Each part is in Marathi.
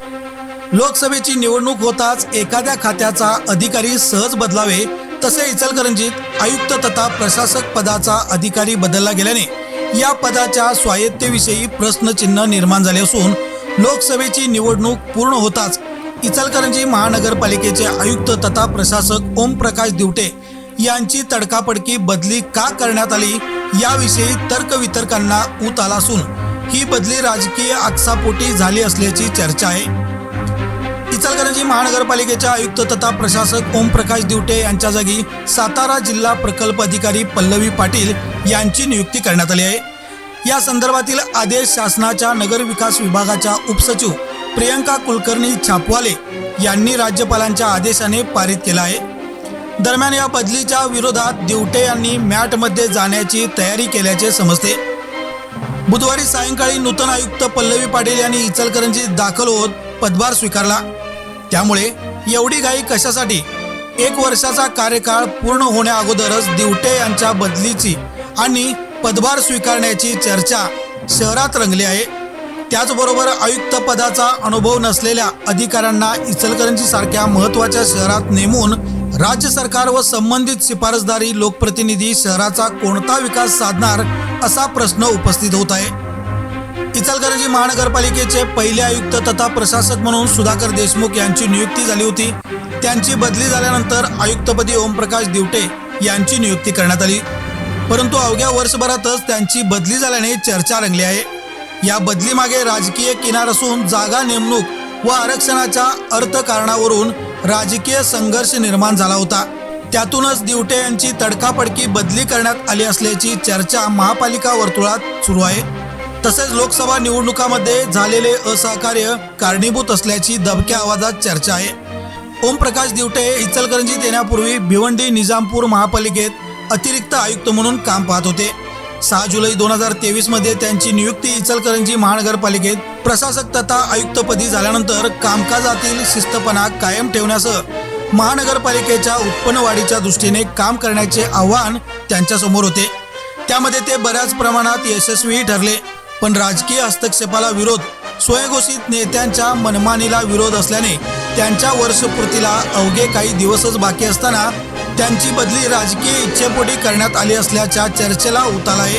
लोकसभेची निवडणूक होताच एखाद्या खात्याचा अधिकारी सहज बदलावे तसे इचलकरंजीत आयुक्त तथा प्रशासक पदाचा अधिकारी बदलला गेल्याने या पदाच्या स्वायत्तेविषयी प्रश्नचिन्ह निर्माण झाले असून लोकसभेची निवडणूक पूर्ण होताच इचलकरंजी महानगरपालिकेचे आयुक्त तथा प्रशासक ओमप्रकाश दिवटे यांची तडकापडकी बदली का करण्यात आली याविषयी तर्कवितर्कांना ऊत आला असून ही बदली राजकीय आकसापोटी झाली असल्याची चर्चा आहे. इचलकरंजी महानगरपालिकेच्या आयुक्त तथा प्रशासक ओमप्रकाश दिवटे यांच्या जागी सातारा जिल्हा प्रकल्प अधिकारी पल्लवी पाटील यांची नियुक्ती करण्यात आली आहे. या संदर्भातील आदेश शासनाच्या नगर विकास विभागाच्या उपसचिव प्रियंका कुलकर्णी छापवाले यांनी राज्यपालांच्या आदेशाने पारित केला आहे. दरम्यान या बदलीच्या विरोधात दिवटे यांनी मॅटमध्ये जाण्याची तयारी केल्याचे समजते. बुधवारी सायंकाळी नूतन आयुक्त पल्लवी पाटील यांनी इचलकरंजी दाखल होत पदभार स्वीकारला. त्यामुळे एवढी घाई कशासाठी? एक वर्षाचा कार्यकाळ पूर्ण होण्या अगोदरच दिवटे यांच्या बदलीची आणि पदभार स्वीकारण्याची चर्चा शहरात रंगली आहे. त्याचबरोबर आयुक्त पदाचा अनुभव नसलेल्या अधिकाऱ्यांना इचलकरंजी सारख्या महत्त्वाच्या शहरात नेमून राज्य सरकार व संबंधित शिफारसदारी लोकप्रतिनिधी शहराचा कोणता विकास साधणार असा प्रश्न उपस्थित होत आहे. इचलकरंजी महानगरपालिकेचे पहिले आयुक्त तथा प्रशासक म्हणून सुधाकर देशमुख यांची नियुक्ती झाली होती. त्यांची बदली झाल्यानंतर आयुक्तपदी ओमप्रकाश दिवटे यांची नियुक्ती करण्यात आली. परंतु अवघ्या वर्षभरातच त्यांची बदली झाल्याने चर्चा रंगली आहे. या बदलीमागे राजकीय किनार असून जागा नेमणूक व आरक्षणाच्या अर्थकारणावरून राजकीय संघर्ष निर्माण झाला होता. त्यातूनच दिवटे यांची तडकाफडकी बदली करण्यात आली असल्याची चर्चा महापालिका वर्तुळात सुरू आहे. तसेच लोकसभा निवडणुकामध्ये झालेले असहकार्य कारणीभूत असल्याची दबक्या आवाजात चर्चा आहे. ओमप्रकाश दिवटे हे इचलकरंजीत येण्यापूर्वी भिवंडी निजामपूर महापालिकेत अतिरिक्त आयुक्त म्हणून काम पाहत होते. सहा जुलै दोन हजार तेवीसमध्ये त्यांची नियुक्ती इचलकरंजी महानगरपालिकेत प्रशासक तथा आयुक्तपदी झाल्यानंतर कामकाजातील शिस्तपणा कायम ठेवण्यासह महानगरपालिकेच्या उत्पन्न वाढीच्या दृष्टीने काम करण्याचे आव्हान त्यांच्यासमोर होते. त्यामध्ये ते बऱ्याच प्रमाणात यशस्वीही ठरले पण राजकीय हस्तक्षेपाला विरोध स्वयंघोषित नेत्यांच्या मनमानीला विरोध असल्याने त्यांच्या वर्षपूर्तीला अवघे काही दिवसच बाकी असताना त्यांची बदली राजकीय इच्छेपोटी करण्यात आली असल्याच्या चर्चेला उताला आहे.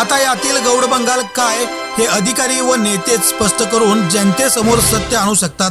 आता यातील गौड बंगाल काय हे अधिकारी व नेतेच स्पष्ट करून जनतेसमोर सत्य आणू शकतात.